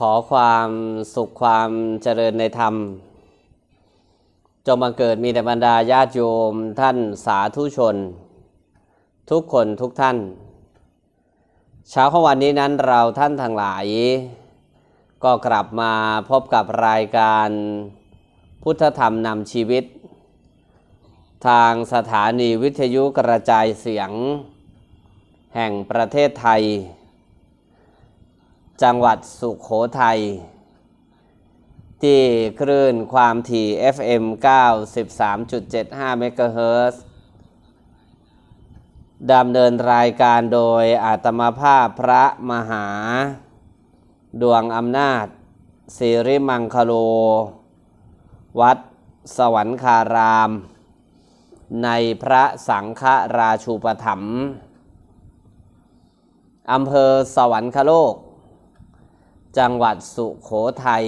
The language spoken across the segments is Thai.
ขอความสุขความเจริญในธรรม จงบังเกิดมีแต่บรรดาญาติโยมท่านสาธุชน ทุกคนทุกท่าน เช้าของวันนี้นั้นเราท่านทั้งหลาย ก็กลับมาพบกับรายการพุทธธรรมนำชีวิต ทางสถานีวิทยุกระจายเสียง แห่งประเทศไทย จังหวัดสุขโขทัย ที่คลื่นความถี่ FM 93.75 เมกะเฮิรตซ์ดำเนินรายการโดยอาตมาภาพพระมหา ดวงอำนาจสิริมังคโล วัดสวรรคาราม ในพระสังฆราชูปถัมภ์อำเภอสวรรคโลก จังหวัดสุโขทัย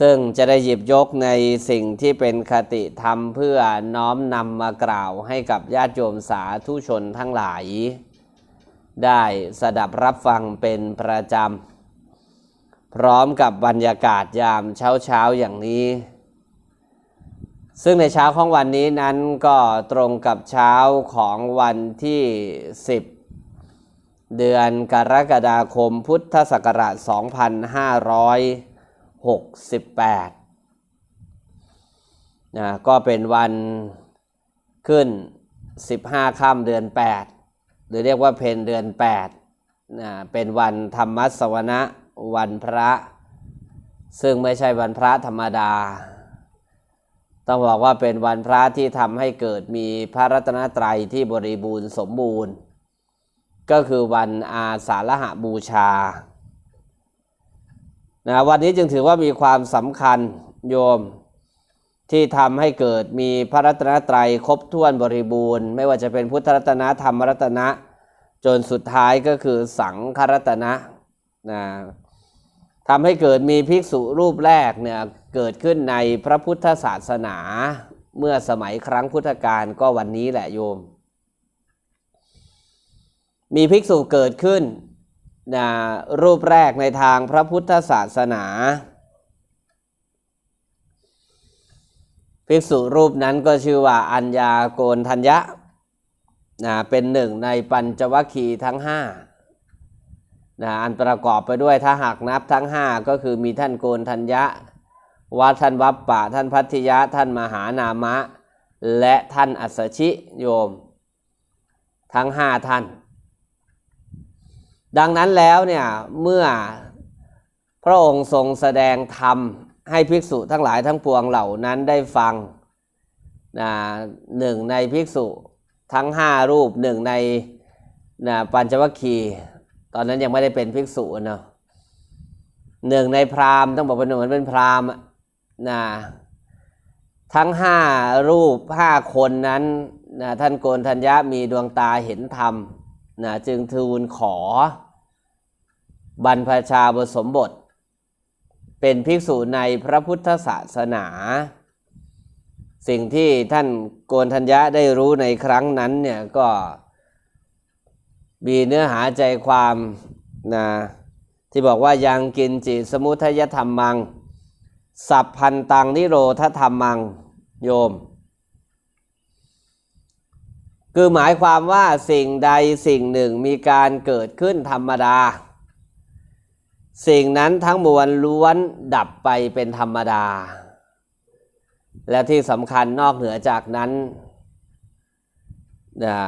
ซึ่งจะได้หยิบยกในสิ่งที่เป็นคติธรรมเพื่อน้อมนำมากล่าวให้กับญาติโยมสาธุชนทั้งหลาย ได้สดับรับฟังเป็นประจำ พร้อมกับบรรยากาศยามเช้าเช้าอย่างนี้ ซึ่งในเช้าของวันนี้นั้นก็ตรงกับเช้าของวันที่ 10 เดือนกรกฎาคมพุทธศักราช 2568นะก็เป็นวันขึ้น 15 ค่ำเดือน 8 หรือเรียกว่าเพนเดือน8นะเป็นวันธรรมสวนะวันพระ ซึ่งไม่ใช่วันพระธรรมดา ต้องบอกว่าเป็นวันพระที่ทำให้เกิดมีพระรัตนตรัยที่บริบูรณ์สมบูรณ์ ก็คือวันอาสาฬหบูชานะวันนี้จึงถือว่ามีความสำคัญโยมที่ทำให้เกิดมีพระรัตนตรัยครบถ้วนบริบูรณ์ ไม่ว่าจะเป็นพุทธรัตนะธรรมรัตนะ จนสุดท้ายก็คือสังฆรัตนะนะทำให้เกิดมีภิกษุรูปแรกเนี่ยเกิดขึ้นในพระพุทธศาสนา เมื่อสมัยครั้งพุทธกาลก็วันนี้แหละโยม มีภิกษุเกิดขึ้นนะรูปแรกในทางพระพุทธศาสนา ภิกษุรูปนั้นก็ชื่อว่าอัญญาโกนทัญญะนะเป็นหนึ่งในปัญจวัคคีย์ทั้งห้านะอันประกอบไปด้วยถ้าหากนับทั้งห้าก็คือมีท่านโกนทัญญะวัดท่านวัปปะท่านพัทธิยะท่านมหานามะ และท่านอัสสชิโยม ทั้งห้าท่าน ดังนั้นแล้วเนี่ยเมื่อพระองค์ทรงแสดงธรรมให้ภิกษุทั้งหลายทั้งปวงเหล่านั้นได้ฟังนะหนึ่งในภิกษุทั้งห้ารูปหนึ่งในนะปัญจวัคคีย์ตอนนั้นยังไม่ได้เป็นภิกษุเนาะหนึ่งในพราหมณ์ต้องบอกเป็นเหมือนเป็นพราหมณ์นะทั้งห้ารูปห้าคนนั้นนะท่านโกนทัญญะมีดวงตาเห็นธรรม นะจึงทูลขอบรรพชาบสมบท เป็นภิกษุในพระพุทธศาสนา สิ่งที่ท่านโกนทัญญะได้รู้ในครั้งนั้นเนี่ยก็มีเนื้อหาใจความนะที่บอกว่ายังกินจิสมุทยธรรมมัง สัพพันตังนิโรธธรรมมังโยม คือหมายความว่าสิ่งใดสิ่งหนึ่งมีการเกิดขึ้นธรรมดา สิ่งนั้นทั้งมวลล้วนดับไปเป็นธรรมดา และที่สำคัญนอกเหนือจากนั้นนะ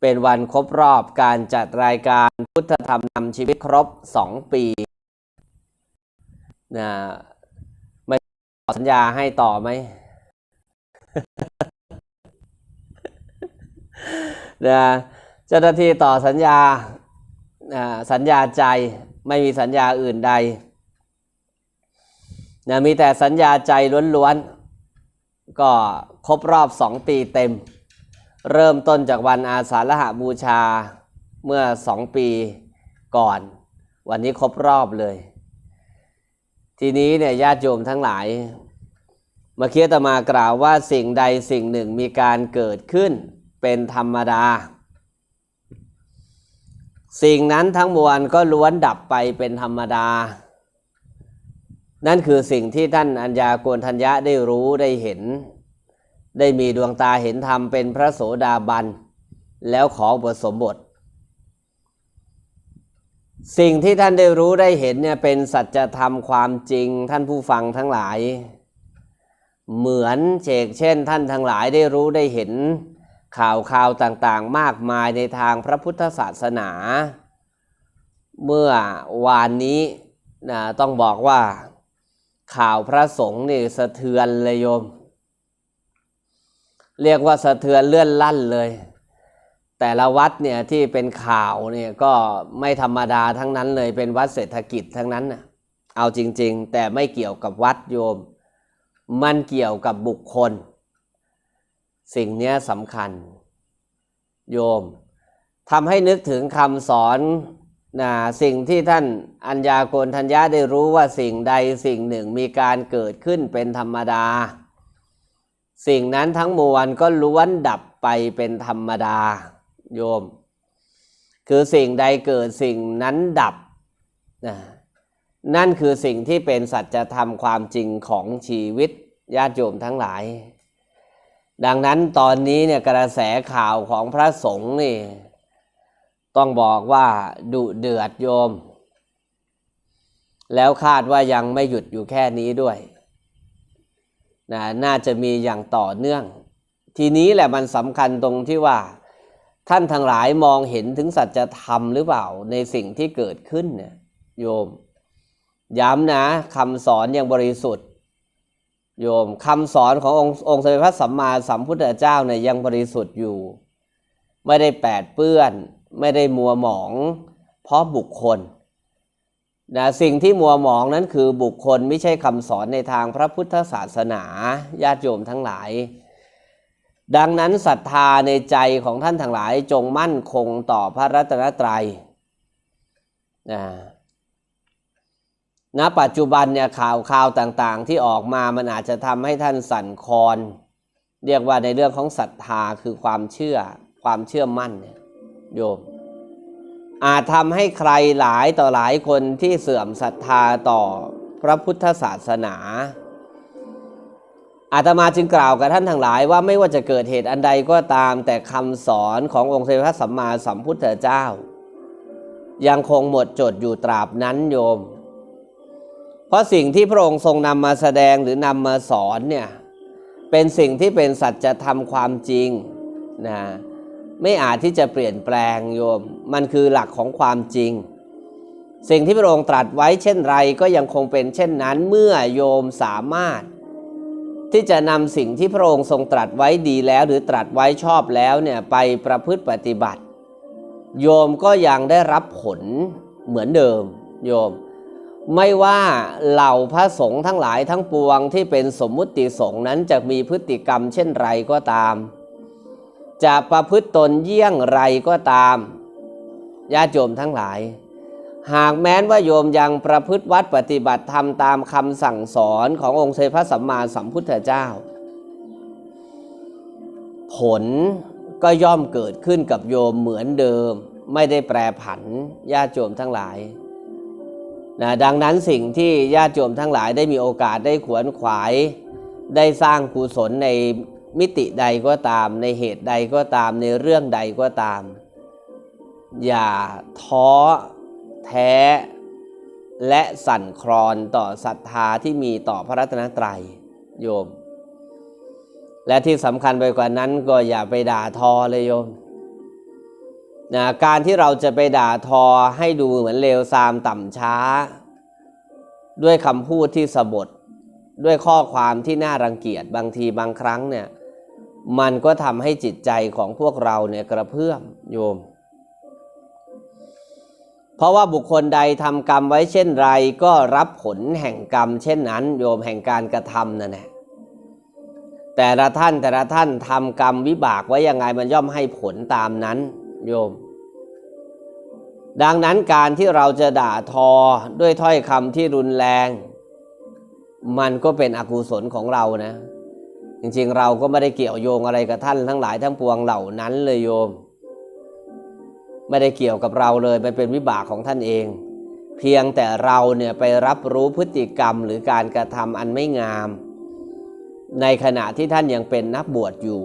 เป็นวันครบรอบการจัดรายการพุทธธรรมนำชีวิตครบสองปีนะไม่สัญญาให้ต่อไหม นะเจ้าหน้าที่ต่อสัญญาสัญญาใจไม่มีสัญญาอื่นใดนะมีแต่สัญญาใจล้วนๆ ก็ครบรอบสองปีเต็ม เริ่มต้นจากวันอาสาฬหบูชาเมื่อสองปีก่อน วันนี้ครบรอบเลย ทีนี้เนี่ยญาติโยมทั้งหลายเมื่อกี้อาตมากล่าวว่าสิ่งใดสิ่งหนึ่งมีการเกิดขึ้น เป็นธรรมดา สิ่งนั้นทั้งมวลก็ล้วนดับไปเป็นธรรมดา นั่นคือสิ่งที่ท่านอัญญาโกณทัญญะได้รู้ได้เห็น ได้มีดวงตาเห็นธรรมเป็นพระโสดาบัน แล้วขออุปสมบท สิ่งที่ท่านได้รู้ได้เห็นเนี่ยเป็นสัจธรรมความจริงท่านผู้ฟังทั้งหลายเหมือนเชกเช่นท่านทั้งหลายได้รู้ได้เห็น ข่าวข่าวต่างๆมากมายในทางพระพุทธศาสนา เมื่อวานนี้นะต้องบอกว่าข่าวพระสงฆ์นี่สะเทือนเลยโยม เรียกว่าสะเทือนเลื่อนลั่นเลย แต่ละวัดเนี่ยที่เป็นข่าวเนี่ยก็ไม่ธรรมดาทั้งนั้นเลยเป็นวัดเศรษฐกิจทั้งนั้นน่ะเอาจริง ๆ แต่ไม่เกี่ยวกับวัดโยม มันเกี่ยวกับบุคคล สิ่งนี้สำคัญ โยมทำให้นึกถึงคำสอนนะสิ่งที่ท่านอัญญาโกณทัญญาได้รู้ว่าสิ่งใดสิ่งหนึ่งมีการเกิดขึ้นเป็นธรรมดา สิ่งนั้นทั้งมวลก็ล้วนดับไปเป็นธรรมดา โยม คือสิ่งใดเกิดสิ่งนั้นดับนะนั่นคือสิ่งที่เป็นสัจธรรมความจริงของชีวิตญาติโยมทั้งหลาย ดังนั้นตอนนี้เนี่ยกระแสข่าวของพระสงฆ์นี่ ต้องบอกว่าดุเดือดโยม แล้วคาดว่ายังไม่หยุดอยู่แค่นี้ด้วยนะน่าจะมีอย่างต่อเนื่อง ทีนี้แหละมันสำคัญตรงที่ว่า ท่านทั้งหลายมองเห็นถึงสัจธรรมหรือเปล่าในสิ่งที่เกิดขึ้นเนี่ยโยม ย้ำนะคำสอนอย่างบริสุทธิ์ โยมคำสอนขององค์องค์สมเด็จพระสัมมาสัมพุทธเจ้าเนี่ยยังบริสุทธิ์อยู่ ไม่ได้แปดเปื้อน ไม่ได้มัวหมอง เพราะบุคคลนะสิ่งที่มัวหมองนั้นคือบุคคลไม่ใช่คำสอนในทางพระพุทธศาสนาญาติโยมทั้งหลาย ดังนั้นศรัทธาในใจของท่านทั้งหลายจงมั่นคงต่อพระรัตนตรัยนะ ณปัจจุบันเนี่ยข่าวข่าวต่างๆ ที่ออกมามันอาจจะทำให้ท่านสั่นคลอน เรียกว่าในเรื่องของศรัทธาคือความเชื่อความเชื่อมั่นเนี่ยโยม อาจทำให้ใครหลายต่อหลายคนที่เสื่อมศรัทธาต่อพระพุทธศาสนา อาตมาจึงกล่าวกับท่านทั้งหลายว่าไม่ว่าจะเกิดเหตุอันใดก็ตามแต่คำสอนขององค์สมเด็จพระสัมมาสัมพุทธเจ้า ยังคงหมดจดอยู่ตราบนั้นโยม เพราะสิ่งที่พระองค์ทรงนำมาแสดงหรือนำมาสอนเนี่ยเป็นสิ่งที่เป็นสัจธรรมความจริงนะไม่อาจที่จะเปลี่ยนแปลงโยม มันคือหลักของความจริง สิ่งที่พระองค์ตรัสไว้เช่นไรก็ยังคงเป็นเช่นนั้นเมื่อโยมสามารถ ที่จะนำสิ่งที่พระองค์ทรงตรัสไว้ดีแล้ว หรือตรัสไว้ชอบแล้วเนี่ยไปประพฤติปฏิบัติ โยมก็ยังได้รับผลเหมือนเดิม โยม ไม่ว่าเหล่าพระสงฆ์ทั้งหลายทั้งปวงที่เป็นสมมุติสงฆ์นั้นจะมีพฤติกรรมเช่นไรก็ตาม จะประพฤติตนเยี่ยงไรก็ตามญาติโยมทั้งหลาย หากแม้นว่าโยมยังประพฤติวัดปฏิบัติธรรมตามคำสั่งสอนขององค์เสด็จพระสัมมาสัมพุทธเจ้า ผลก็ย่อมเกิดขึ้นกับโยมเหมือนเดิม ไม่ได้แปรผันญาติโยมทั้งหลาย นะดังนั้นสิ่งที่ญาติโยมทั้งหลายได้มีโอกาสได้ขวนขวาย ได้สร้างกุศลในมิติใดก็ตาม ในเหตุใดก็ตามในเรื่องใดก็ตาม อย่าท้อแท้และสั่นคลอนต่อศรัทธาที่มีต่อพระรัตนตรัยโยม และที่สำคัญไปกว่านั้นก็อย่าไปด่าทอเลยโยม นะการที่เราจะไปด่าทอให้ดูเหมือนเลวทรามต่ำช้า ด้วยคำพูดที่สบทด้วยข้อความที่น่ารังเกียจบางทีบางครั้งเนี่ยมันก็ทำให้จิตใจของพวกเราเนี่ยกระเพื่อมโยม เพราะว่าบุคคลใดทำกรรมไว้เช่นไร ก็รับผลแห่งกรรม เช่นนั้น โยมแห่งการกระทำนั่นแหละแต่ละท่านแต่ละท่านทำกรรมวิบากไว้ยังไงมันย่อมให้ผลตามนั้น โยม ดังนั้นการที่เราจะด่าทอด้วยถ้อยคำที่รุนแรง มันก็เป็นอกุศลของเรานะ จริงๆเราก็ไม่ได้เกี่ยวโยงอะไรกับท่านทั้งหลายทั้งปวงเหล่านั้นเลยโยม ไม่ได้เกี่ยวกับเราเลยมันเป็นวิบากของท่านเอง เพียงแต่เราเนี่ยไปรับรู้พฤติกรรมหรือการกระทำอันไม่งาม ในขณะที่ท่านยังเป็นนักบวชอยู่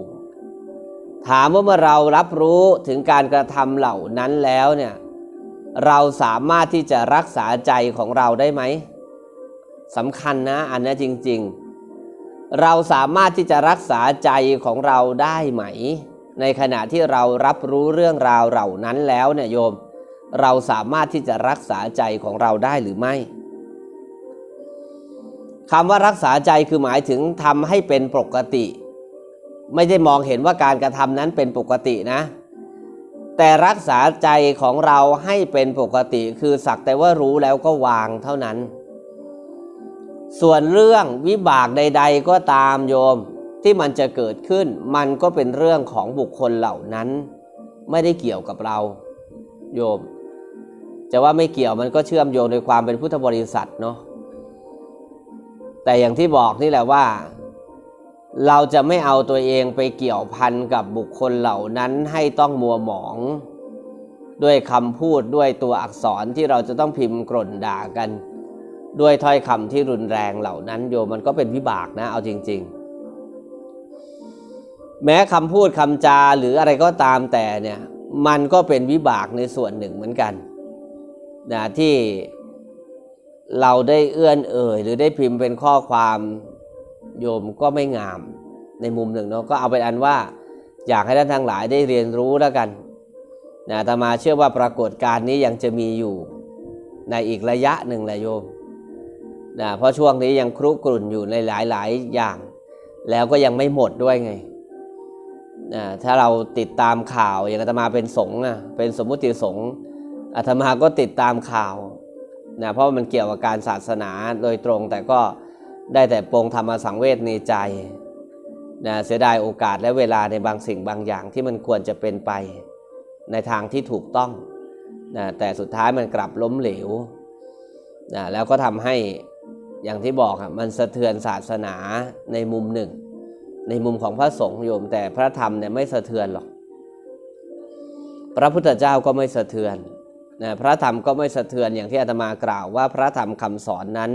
ถามว่าเมื่อเรารับรู้ถึงการกระทำเหล่านั้นแล้วเนี่ยเราสามารถที่จะรักษาใจของเราได้ไหมสำคัญนะอันนี้จริง ๆ เราสามารถที่จะรักษาใจของเราได้ไหม ในขณะที่เรารับรู้เรื่องราวเหล่านั้นแล้วเนี่ยโยม เราสามารถที่จะรักษาใจของเราได้หรือไม่คำว่ารักษาใจคือหมายถึงทำให้เป็นปกติ ไม่ได้มองเห็นว่าการกระทำนั้นเป็นปกตินะ แต่รักษาใจของเราให้เป็นปกติคือสักแต่ว่ารู้แล้วก็วางเท่านั้น ส่วนเรื่องวิบากใด ๆ ก็ตามโยมที่มันจะเกิดขึ้น มันก็เป็นเรื่องของบุคคลเหล่านั้น ไม่ได้เกี่ยวกับเรา โยม จะว่าไม่เกี่ยวมันก็เชื่อมโยงในความเป็นพุทธบริษัทเนาะแต่อย่างที่บอกนี่แหละว่า เราจะไม่เอาตัวเองไปเกี่ยวพันกับบุคคลเหล่านั้นให้ต้องมัวหมอง ด้วยคำพูดด้วยตัวอักษรที่เราจะต้องพิมพ์กร่นด่ากัน ด้วยถ้อยคำที่รุนแรงเหล่านั้นโยมันก็เป็นวิบากนะเอาจริง ๆ แม้คำพูดคำจาหรืออะไรก็ตามแต่เนี่ยมันก็เป็นวิบากในส่วนหนึ่งเหมือนกันนะที่เราได้เอื้อนเอ่ยหรือได้พิมพ์เป็นข้อความ โยมก็ไม่งามในมุมหนึ่งเนาะก็เอาเป็นอันว่า อยากให้ท่านทั้งหลายได้เรียนรู้แล้วกันนะแต่มาเชื่อว่าปรากฏการณ์นี้ยังจะมีอยู่ในอีกระยะหนึ่งแหละโยมนะเพราะช่วงนี้ยังครุกรุ่นอยู่ในหลาย ๆ อย่าง แล้วก็ยังไม่หมดด้วยไงนะถ้าเราติดตามข่าวอย่างอาตมาเป็นสงฆ์นะเป็นสมมุติสงฆ์อาตมาก็ติดตามข่าวนะเพราะมันเกี่ยวกับการศาสนาโดยตรงแต่ก็ ได้แต่ปรงธรรมสังเวชในใจนะเสียดายโอกาสและเวลาในบางสิ่งบางอย่างที่มันควรจะเป็นไป ในทางที่ถูกต้องนะแต่สุดท้ายมันกลับล้มเหลวนะแล้วก็ทำให้อย่างที่บอกมันสะเทือนศาสนาในมุมหนึ่ง ในมุมของพระสงฆ์โยม แต่พระธรรมเนี่ยไม่สะเทือนหรอก พระพุทธเจ้าก็ไม่สะเทือนนะพระธรรมก็ไม่สะเทือนอย่างที่อาตมากล่าวว่าพระธรรมคำสอนนั้น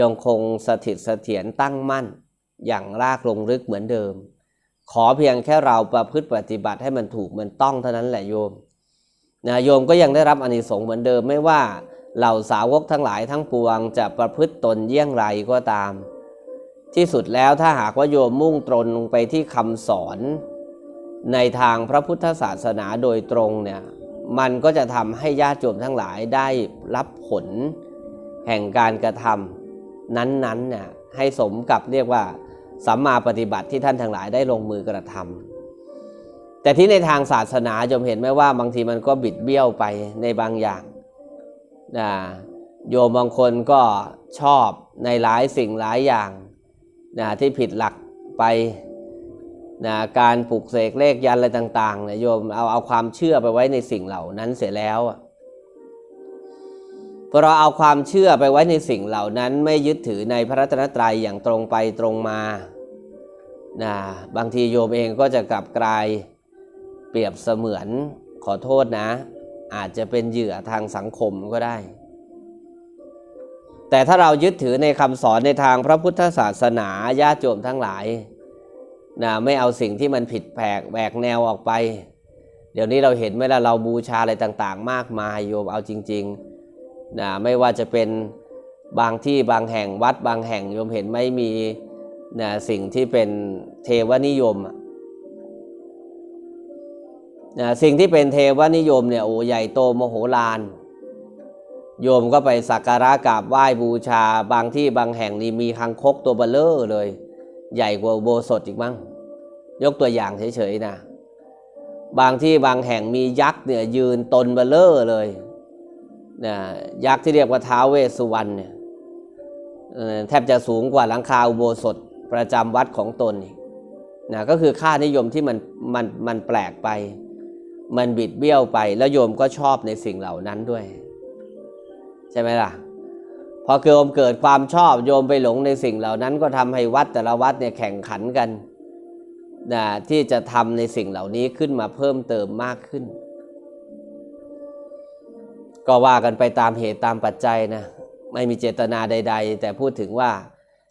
ยังคงสถิตเสถียรตั้งมั่น อย่างรากลงลึกเหมือนเดิม ขอเพียงแค่เราประพฤติปฏิบัติให้มันถูกมันต้องเท่านั้นแหละโยมนะโยมก็ยังได้รับอานิสงส์เหมือนเดิมไม่ว่าเหล่าสาวกทั้งหลายทั้งปวงจะประพฤติตนเยี่ยงไรก็ตาม ที่สุดแล้วถ้าหากว่าโยมมุ่งตรงลงไปที่คำสอนในทางพระพุทธศาสนาโดยตรงเนี่ยมันก็จะทำให้ญาติโยมทั้งหลายได้รับผลแห่งการกระทำ นั้นๆเนี่ยให้สมกับเรียกว่าสัมมาปฏิบัติที่ท่านทั้งหลายได้ลงมือกระทำแต่ที่ในทางศาสนาโยมเห็นไหมว่าบางทีมันก็บิดเบี้ยวไปในบางอย่างนะโยมบางคนก็ชอบในหลายสิ่งหลายอย่างนะที่ผิดหลักไปนะการปลุกเสกเลขยันอะไรต่างๆเนี่ยโยมเอาเอาความเชื่อไปไว้ในสิ่งเหล่านั้นเสร็จแล้ว พอเราเอาความเชื่อไปไว้ในสิ่งเหล่านั้นไม่ยึดถือในพระรัตนตรัยอย่างตรงไปตรงมานะบางทีโยมเองก็จะกลับกลายเปรียบเสมือนขอโทษนะ อาจจะเป็นเหยื่อทางสังคมก็ได้ แต่ถ้าเรายึดถือในคำสอนในทางพระพุทธศาสนาญาติโยมทั้งหลายนะไม่เอาสิ่งที่มันผิดแผกแหวกแนวออกไป เดี๋ยวนี้เราเห็นไหมล่ะเราบูชาอะไรต่าง ๆ มากมายโยมเอาจริง ๆ นะไม่ว่าจะเป็นบางที่บางแห่งวัดบางแห่งโยมเห็นไม่มีนะสิ่งที่เป็นเทวนิยมนะสิ่งที่เป็นเทวนิยมเนี่ยโอ้ใหญ่โตมโหฬารโยมก็ไปสักการะกราบไหว้บูชา บางที่บางแห่งนี่มีคังคกตัวเบลเลอร์เลย ใหญ่กว่าโบสถอีกมั้งยกตัวอย่างเฉยๆนะบางที่บางแห่งมียักษ์เนี่ยยืนตนเบลเลอร์เลย นะยักษ์ที่เรียกว่าท้าวเวสสุวรรณเนี่ยแทบจะสูงกว่าหลังคาอุโบสถประจำวัดของตนนะก็คือค่านิยมที่มันมันมันแปลกไป มันบิดเบี้ยวไป แล้วโยมก็ชอบในสิ่งเหล่านั้นด้วย ใช่ไหมล่ะ พอเกิดเกิดความชอบโยมไปหลงในสิ่งเหล่านั้น ก็ทำให้วัดแต่ละวัดเนี่ยแข่งขันกันนะที่จะทำในสิ่งเหล่านี้ขึ้นมาเพิ่มเติมมากขึ้น ก็ว่ากันไปตามเหตุตามปัจจัยนะไม่มีเจตนาใด ๆ แต่พูดถึงว่า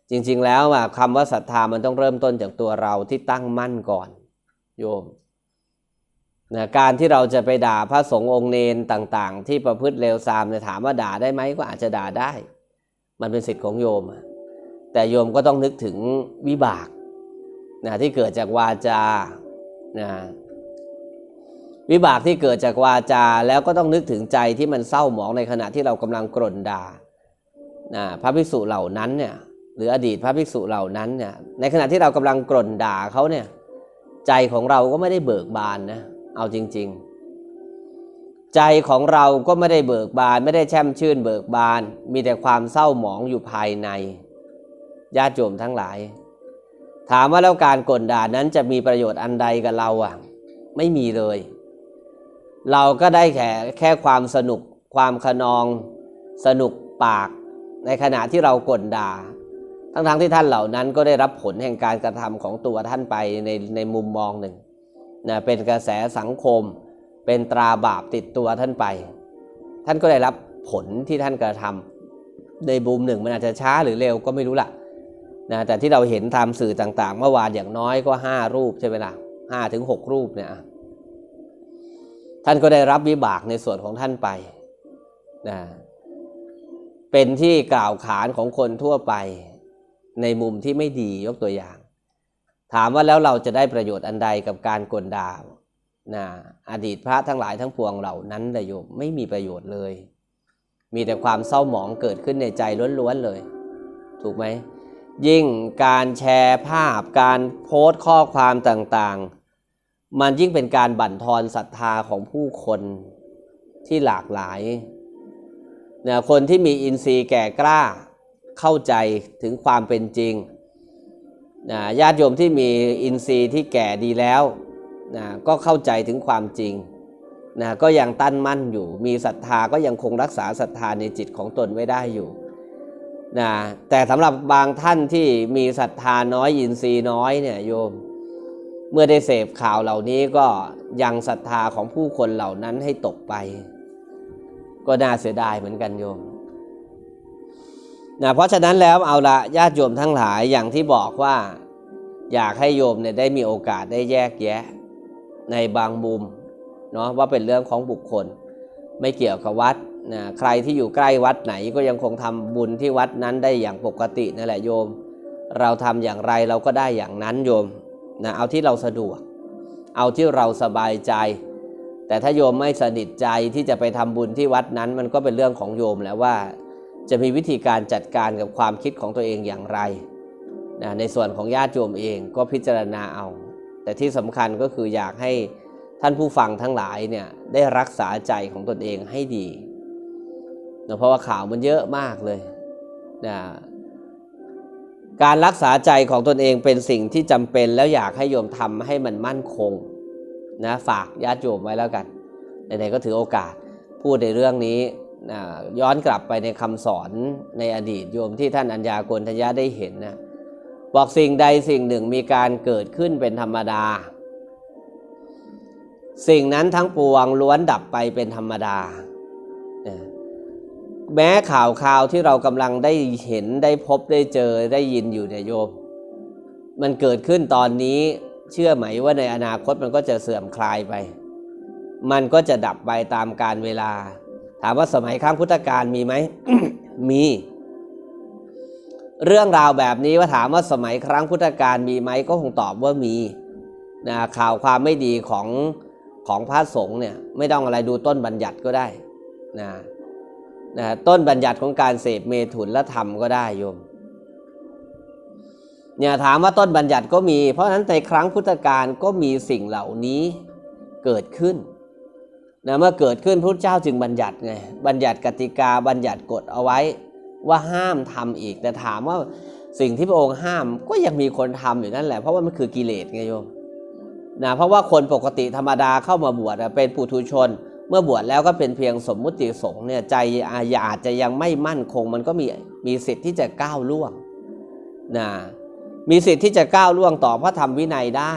จริง ๆ แล้วอะคำว่าศรัทธามันต้องเริ่มต้นจากตัวเราที่ตั้งมั่นก่อน โยมนะการที่เราจะไปด่าพระสงฆ์องค์เนนต่าง ๆ ที่ประพฤติเลวทรามเนี่ยถามว่าด่าได้ไหมก็อาจจะด่าได้ มันเป็นสิทธิ์ของโยม แต่โยมก็ต้องนึกถึงวิบากนะที่เกิดจากวาจานะ วิบากที่เกิดจากวาจาแล้วก็ต้องนึกถึงใจที่มันเศร้าหมองในขณะที่เรากำลังกรนด่านะพระภิกษุเหล่านั้นเนี่ยหรืออดีตพระภิกษุเหล่านั้นเนี่ยในขณะที่เรากำลังกรนด่าเขาเนี่ยใจของเราก็ไม่ได้เบิกบานนะเอาจริง ๆ ใจของเราก็ไม่ได้เบิกบาน ไม่ได้แช่มชื่นเบิกบาน มีแต่ความเศร้าหมองอยู่ภายในญาติโยมทั้งหลาย ถามว่าแล้วการกลด่านั้นจะมีประโยชน์อันใดกับเราอะ ไม่มีเลย เราก็ได้แค่แค่ความสนุกความขนองสนุกปาก ในขณะที่เรากลด่า ทั้งๆทที่ท่านเหล่านั้นก็ได้รับผลแห่งการกระทำของตัวท่านไปในในมุมมองหนึ่งนะเป็นกระแสสังคม เป็นตราบาปติดตัวท่านไป ท่านก็ได้รับผลที่ท่านกระทำในมุมหนึ่งมันอาจจะช้าหรือเร็วก็ไม่รู้ละนะแต่ที่เราเห็นตามสื่อต่างๆ เมื่อวานอย่างน้อยก็ห้ารูปใช่ไหมล่ะห้าถึงหกรูปเนี่ย ท่านก็ได้รับวิบากในส่วนของท่านไปนะเป็นที่กล่าวขานของคนทั่วไป ในมุมที่ไม่ดียกตัวอย่าง ถามว่าแล้วเราจะได้ประโยชน์อันใดกับการกลดาวนะอดีตพระทั้งหลายทั้งปวงเหล่านั้นเลยโยมไม่มีประโยชน์เลย มีแต่ความเศร้าหมองเกิดขึ้นในใจล้วนๆเลย ถูกไหม ยิ่งการแชร์ภาพการโพสต์ข้อความต่างๆ มันยิ่งเป็นการบั่นทอนศรัทธาของผู้คนที่หลากหลายเนี่ยคนที่มีอินทรีย์แก่กล้าเข้าใจถึงความเป็นจริงนะญาติโยมที่มีอินทรีย์ที่แก่ดีแล้วนะก็เข้าใจถึงความจริงนะก็ยังตั้นมั่นอยู่ มีศรัทธาก็ยังคงรักษาศรัทธาในจิตของตนไว้ได้อยู่นะแต่สำหรับบางท่านที่มีศรัทธาน้อยอินทรีย์น้อยเนี่ยโยม เมื่อได้เสพข่าวเหล่านี้ก็ยังศรัทธาของผู้คนเหล่านั้นให้ตกไป ก็น่าเสียดายเหมือนกันโยมนะเพราะฉะนั้นแล้วเอาละญาติโยมทั้งหลายอย่างที่บอกว่า อยากให้โยมเนี่ยได้มีโอกาสได้แยกแยะในบางมุมเนาะว่าเป็นเรื่องของบุคคล ไม่เกี่ยวกับวัดนะใครที่อยู่ใกล้วัดไหนก็ยังคงทำบุญที่วัดนั้นได้อย่างปกตินั่นแหละโยม เราทำอย่างไรเราก็ได้อย่างนั้นโยม นะเอาที่เราสะดวก เอาที่เราสบายใจ แต่ถ้าโยมไม่สนิทใจที่จะไปทำบุญที่วัดนั้น มันก็เป็นเรื่องของโยมแล้วว่า จะมีวิธีการจัดการกับความคิดของตัวเองอย่างไรนะในส่วนของญาติโยมเองก็พิจารณาเอา แต่ที่สำคัญก็คืออยากให้ท่านผู้ฟังทั้งหลายเนี่ยได้รักษาใจของตนเองให้ดีนะเพราะว่าข่าวมันเยอะมากเลยนะ การรักษาใจของตนเองเป็นสิ่งที่จำเป็นแล้วอยากให้โยมทำให้มันมั่นคงนะฝากญาติโยมไว้แล้วกันไหนๆก็ถือโอกาสพูดในเรื่องนี้นะย้อนกลับไปในคำสอนในอดีตโยมที่ท่านอัญญาโกณทยะได้เห็นนะบอกสิ่งใดสิ่งหนึ่งมีการเกิดขึ้นเป็นธรรมดา สิ่งนั้นทั้งปวงล้วนดับไปเป็นธรรมดา แม้ข่าวข่าวที่เรากำลังได้เห็นได้พบได้เจอได้ยินอยู่เนี่ยโยม มันเกิดขึ้นตอนนี้เชื่อไหมว่าในอนาคตมันก็จะเสื่อมคลายไป มันก็จะดับไปตามการเวลา ถามว่าสมัยครั้งพุทธกาลมีไหมมี เรื่องราวแบบนี้ว่าถามว่าสมัยครั้งพุทธกาลมีไหมก็คงตอบว่ามีนะข่าวความไม่ดีของของพระสงฆ์เนี่ย ไม่ต้องอะไรดูต้นบัญญัติก็ได้นะ นะต้นบัญญัติของการเสพเมถุนและธรรมก็ได้โยมเนี่ยถามว่าต้นบัญญัติก็มี เพราะฉะนั้นในครั้งพุทธกาลก็มีสิ่งเหล่านี้เกิดขึ้นนะเมื่อเกิดขึ้นพระเจ้าจึงบัญญัติไงบัญญัติกติกาบัญญัติกฎเอาไว้ว่าห้ามทำอีก แต่ถามว่าสิ่งที่พระองค์ห้ามก็ยังมีคนทำอยู่นั่นแหละ เพราะว่ามันคือกิเลสไงโยมนะเพราะว่าคนปกติธรรมดาเข้ามาบวชเป็นปุถุชน เมื่อบวชแล้วก็เป็นเพียงสมมุติสงฆ์เนี่ยใจอาจจะยังไม่มั่นคง มันก็มีมีสิทธิ์ที่จะก้าวล่วงนะมีสิทธิ์ที่จะก้าวล่วงต่อพระธรรมวินัยได้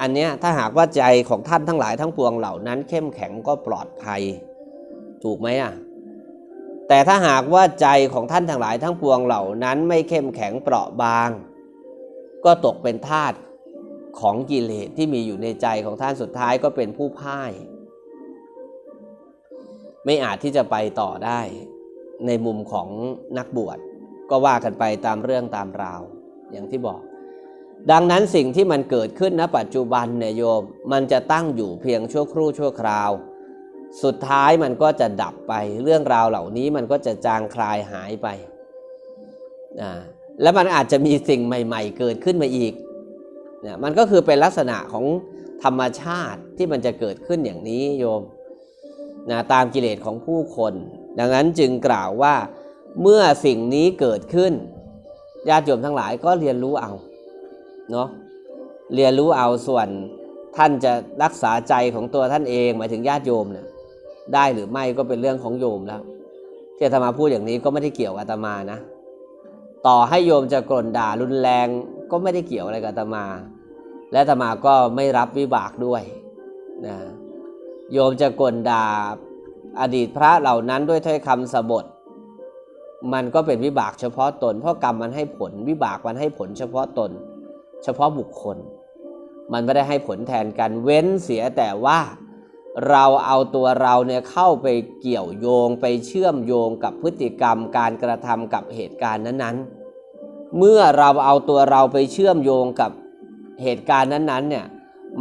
อันเนี้ยถ้าหากว่าใจของท่านทั้งหลายทั้งปวงเหล่านั้น เข้มแข็งก็ปลอดภัย ถูกไหมอะแต่ถ้าหากว่าใจของท่านทั้งหลายทั้งปวงเหล่านั้นไม่เข้มแข็งเปราะบาง ก็ตกเป็นทาสของกิเลสที่มีอยู่ในใจของท่านสุดท้ายก็เป็นผู้พ่าย ไม่อาจที่จะไปต่อได้ ในมุมของนักบวชก็ว่ากันไปตามเรื่องตามราว อย่างที่บอก ดังนั้นสิ่งที่มันเกิดขึ้นณปัจจุบันเนี่ยโยมมันจะตั้งอยู่เพียงชั่วครู่ชั่วคราว สุดท้ายมันก็จะดับไปเรื่องราวเหล่านี้มันก็จะจางคลายหายไปนะแล้วมันอาจจะมีสิ่งใหม่ ๆ เกิดขึ้นมาอีกเนี่ยมันก็คือเป็นลักษณะของธรรมชาติที่มันจะเกิดขึ้นอย่างนี้โยม นะตามกิเลสของผู้คน ดังนั้นจึงกล่าวว่าเมื่อสิ่งนี้เกิดขึ้นญาติโยมทั้งหลายก็เรียนรู้เอาเนาะเรียนรู้เอาส่วนท่านจะรักษาใจของตัวท่านเองหมายถึงญาติโยมเนี่ยได้หรือไม่ก็เป็นเรื่องของโยมแล้วที่อาตมาพูดอย่างนี้ก็ไม่ได้เกี่ยวกับอาตมานะ ต่อให้โยมจะกล่นด่ารุนแรงก็ไม่ได้เกี่ยวอะไรกับอาตมา และอาตมาก็ไม่รับวิบากด้วยนะ โยมจะกลด่าอดีตพระเหล่านั้นด้วยถ้อยคำสบท มันก็เป็นวิบากเฉพาะตน เพราะกรรมมันให้ผลวิบากมันให้ผลเฉพาะตน เฉพาะบุคคล มันไม่ได้ให้ผลแทนกันเว้นเสียแต่ว่าเราเอาตัวเราเนี่ยเข้าไปเกี่ยวโยงไปเชื่อมโยงกับพฤติกรรมการกระทำกับเหตุการณ์นั้นๆ เมื่อเราเอาตัวเราไปเชื่อมโยงกับเหตุการณ์นั้นๆเนี่ย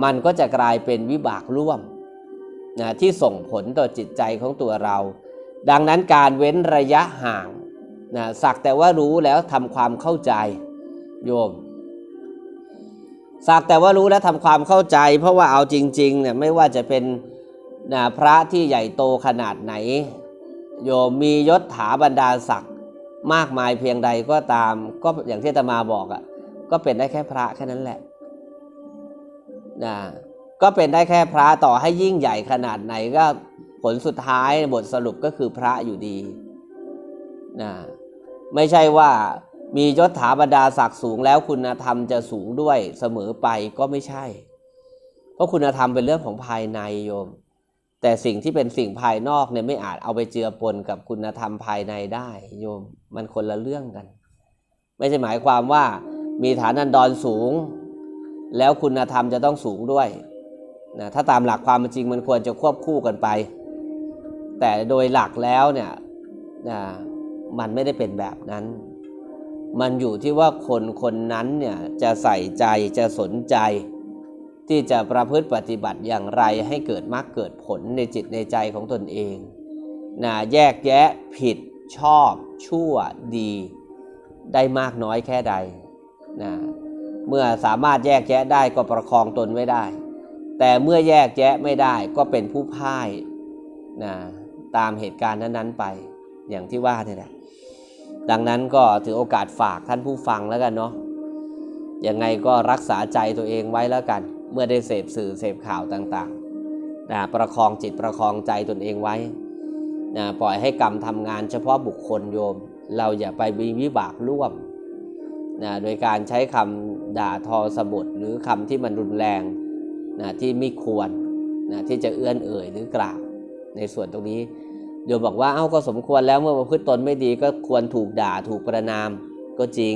มันก็จะกลายเป็นวิบากร่วม นะที่ส่งผลต่อจิตใจของตัวเรา ดังนั้นการเว้นระยะห่างนะสักแต่ว่ารู้แล้วทำความเข้าใจโยมสักแต่ว่ารู้และทำความเข้าใจ เพราะว่าเอาจริงๆเนี่ยไม่ว่าจะเป็นนะพระที่ใหญ่โตขนาดไหน โยมมียศถาบรรดาศักดิ์มากมายเพียงใดก็ตาม ก็อย่างที่ตมาบอกอะ่ะก็เป็นได้แค่พระแค่นั้นแหละนะ ก็เป็นได้แค่พระต่อให้ยิ่งใหญ่ขนาดไหนก็ผลสุดท้ายบทสรุปก็คือพระอยู่ดีนะไม่ใช่ว่ามียศถาบรรดาศักดิ์สูงแล้วคุณธรรมจะสูงด้วยเสมอไปก็ไม่ใช่ เพราะคุณธรรมเป็นเรื่องของภายในโยม แต่สิ่งที่เป็นสิ่งภายนอกเนี่ยไม่อาจเอาไปเจือปนกับคุณธรรมภายในได้ โยมมันคนละเรื่องกัน ไม่ใช่หมายความว่ามีฐานันดรสูง แล้วคุณธรรมจะต้องสูงด้วย นะถ้าตามหลักความจริงมันควรจะควบคู่กันไป แต่โดยหลักแล้วเนี่ยนะมันไม่ได้เป็นแบบนั้น มันอยู่ที่ว่าคนคนนั้นเนี่ยจะใส่ใจจะสนใจ ที่จะประพฤติปฏิบัติอย่างไรให้เกิดมรรคเกิดผลในจิตในใจของตนเองนะแยกแยะผิดชอบชั่วดีได้มากน้อยแค่ใดนะเมื่อสามารถแยกแยะได้ก็ประคองตนไว้ได้ แต่เมื่อแยกแยะไม่ได้ก็เป็นผู้พ่ายนะตามเหตุการณ์นั้นๆไป อย่างที่ว่านี่แหละดังนั้นก็ถือโอกาสฝากท่านผู้ฟังแล้วกันเนาะยังไงก็รักษาใจตัวเองไว้แล้วกัน เมื่อได้เสพสื่อเสพข่าวต่างๆนะประคองจิตประคองใจตนเองไว้นะปล่อยให้กรรมทำงานเฉพาะบุคคลโยม เราอย่าไปมีวิบากร่วมนะโดยการใช้คำด่าทอสบทหรือคำที่มันรุนแรง นะที่ไม่ควรนะที่จะเอื้อนเอ่ยหรือกล่าวในส่วนตรงนี้โยมบอกว่าเอ้าก็สมควรแล้วเมื่อประพฤติตนไม่ดีก็ควรถูกด่าถูกประนามก็จริง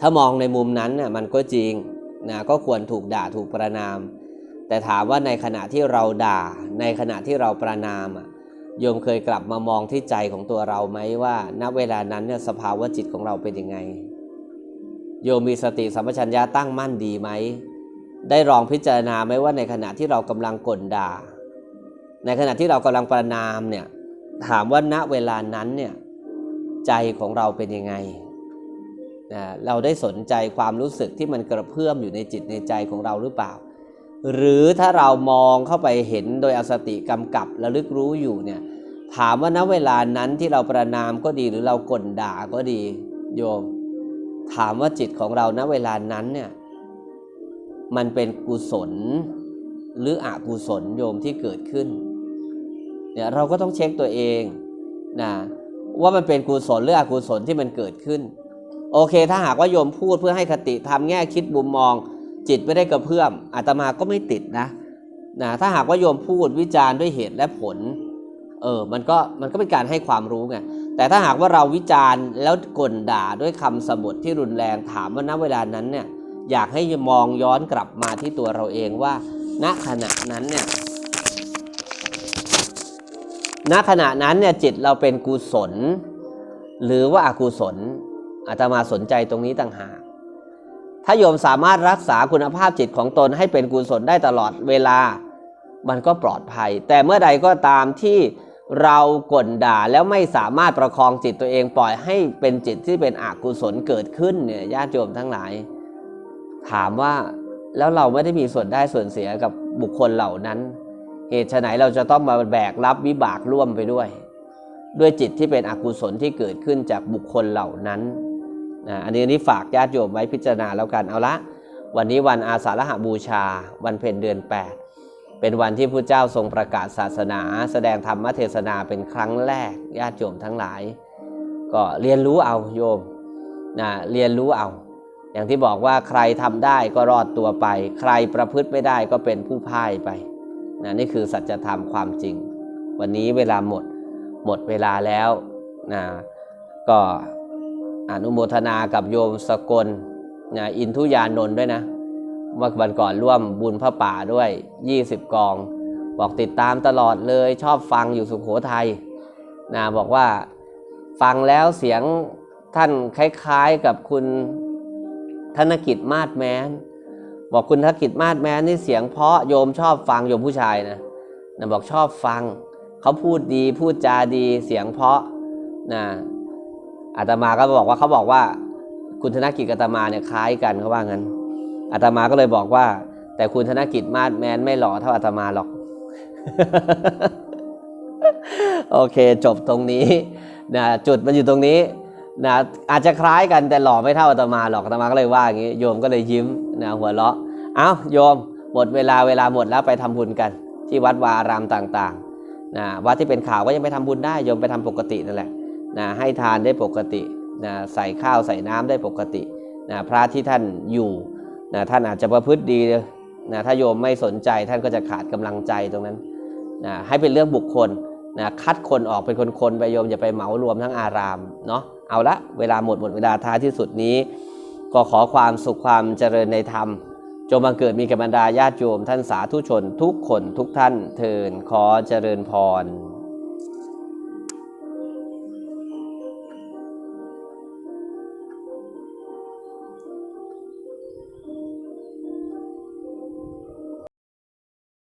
ถ้ามองในมุมนั้นน่ะมันก็จริงนะก็ควรถูกด่าถูกประนาม แต่ถามว่าในขณะที่เราด่า ในขณะที่เราประนามอะโยมเคยกลับมามองที่ใจของตัวเราไหมว่า ณเวลานั้นเนี่ยสภาวะจิตของเราเป็นยังไง โยมมีสติสัมปชัญญะตั้งมั่นดีไหม ได้ลองพิจารณาไหมว่าในขณะที่เรากำลังกลด่า ในขณะที่เรากำลังประนามเนี่ยถามว่าณเวลานั้นเนี่ยใจของเราเป็นยังไงนะเราได้สนใจความรู้สึกที่มันกระเพื่อมอยู่ในจิตในใจของเราหรือเปล่า หรือถ้าเรามองเข้าไปเห็นโดยอสติกำกับระลึกรู้อยู่เนี่ยถามว่าณเวลานั้นที่เราประนามก็ดีหรือเรากลด่าก็ดีโยม ถามว่าจิตของเราณเวลานั้นเนี่ย มันเป็นกุศลหรืออกุศลโยมที่เกิดขึ้นเนี่ยเราก็ต้องเช็คตัวเองนะว่ามันเป็นกุศลหรืออกุศลที่มันเกิดขึ้น โอเค ถ้าหากว่าโยมพูดเพื่อให้คติทำแง่คิดมุมมอง จิตไม่ได้กระเพื่อมอาตมาก็ไม่ติดนะนะถ้าหากว่าโยมพูดวิจารณ์ด้วยเหตุและผลเออมันก็มันก็เป็นการให้ความรู้ไงแต่ถ้าหากว่าเราวิจารณ์แล้วก่นด่าด้วยคำสบทที่รุนแรงถามว่าณเวลานั้นเนี่ย อยากให้มองย้อนกลับมาที่ตัวเราเองว่า ณขณะนั้นเนี่ยณขณะนั้นเนี่ยจิตเราเป็นกุศล หรือว่าอกุศลอาตมาสนใจตรงนี้ต่างหาก ถ้าโยมสามารถรักษาคุณภาพจิตของตนให้เป็นกุศลได้ตลอดเวลา มันก็ปลอดภัย แต่เมื่อใดก็ตามที่เราก่นด่าแล้วไม่สามารถประคองจิตตัวเองปล่อยให้เป็นจิตที่เป็นอกุศลเกิดขึ้นเนี่ยญาติโยมทั้งหลาย ถามว่าแล้วเราไม่ได้มีส่วนได้ส่วนเสียกับบุคคลเหล่านั้น เหตุไฉนเราจะต้องมาแบกรับวิบากร่วมไปด้วย ด้วยจิตที่เป็นอกุศลที่เกิดขึ้นจากบุคคลเหล่านั้นนะอันนี้นนี้ฝากญาติโยมไว้พิจารณาแล้วกันเอาละ วันนี้วันอาสาฬหบูชา วันเพ็ญเดือน 8 เป็นวันที่พระเจ้าทรงประกาศศาสนา แสดงธรรมเทศนาเป็นครั้งแรกญาติโยมทั้งหลาย ก็เรียนรู้เอาโยมนะเรียนรู้เอา อย่างที่บอกว่าใครทำได้ก็รอดตัวไป ใครประพฤติไม่ได้ก็เป็นผู้พ่ายไปนะนี่คือสัจธรรมความจริง วันนี้เวลาหมดหมดเวลาแล้วนะก็อนุโมทนากับโยมสกลนะอินทุยานนท์ด้วยนะเมื่อวันก่อนร่วมบุญพระป่าด้วย 20 กอง บอกติดตามตลอดเลยชอบฟังอยู่สุขโขทัยนะบอกว่าฟังแล้วเสียงท่านคล้ายๆกับคุณ ธนกิจมาศแม้น บอกคุณธนกิจมาศแม้นนี่เสียงเพาะโยมชอบฟังโยมผู้ชายนะนะบอกชอบฟัง เขาพูดดีพูดจาดีเสียงเพาะนะอาตมาก็บอกว่าเขาบอกว่า คุณธนกิจกับอาตมาเนี่ยคล้ายกันเขาว่างั้นอาตมาก็เลยบอกว่า แต่คุณธนกิจมาศแม้นไม่หล่อเท่าอาตมาหรอก โอเค จบตรงนี้นะจุดมันอยู่ตรงนี้ นะอาจจะคล้ายกันแต่หล่อไม่เท่าอาตมาหรอกอาตมาก็เลยว่าอย่างนี้โยมก็เลยยิ้มนะหัวเราะเอ้าโยมหมดเวลาเวลาหมดแล้วไปทำบุญกัน ที่วัดวาอารามต่างๆนะวัดที่เป็นข่าวก็ยังไปทำบุญได้โยมไปทำปกตินั่นแหละนะให้ทานได้ปกตินะใส่ข้าวใส่น้ำได้ปกตินะพระที่ท่านอยู่นะท่านอาจจะประพฤติดีนะถ้าโยมไม่สนใจท่านก็จะขาดกำลังใจตรงนั้นนะให้เป็นเรื่องบุคคลนะคัดคนออกเป็นคนๆไปโยมอย่าไปเหมารวมทั้งอารามเนาะ เอาละเวลาหมดหมดเวลาท้ายที่สุดนี้ ก็ขอความสุขความเจริญในธรรม จงบังเกิดมีกับบรรดาญาติโยมท่านสาธุชนทุกคนทุกท่านเทินขอเจริญพร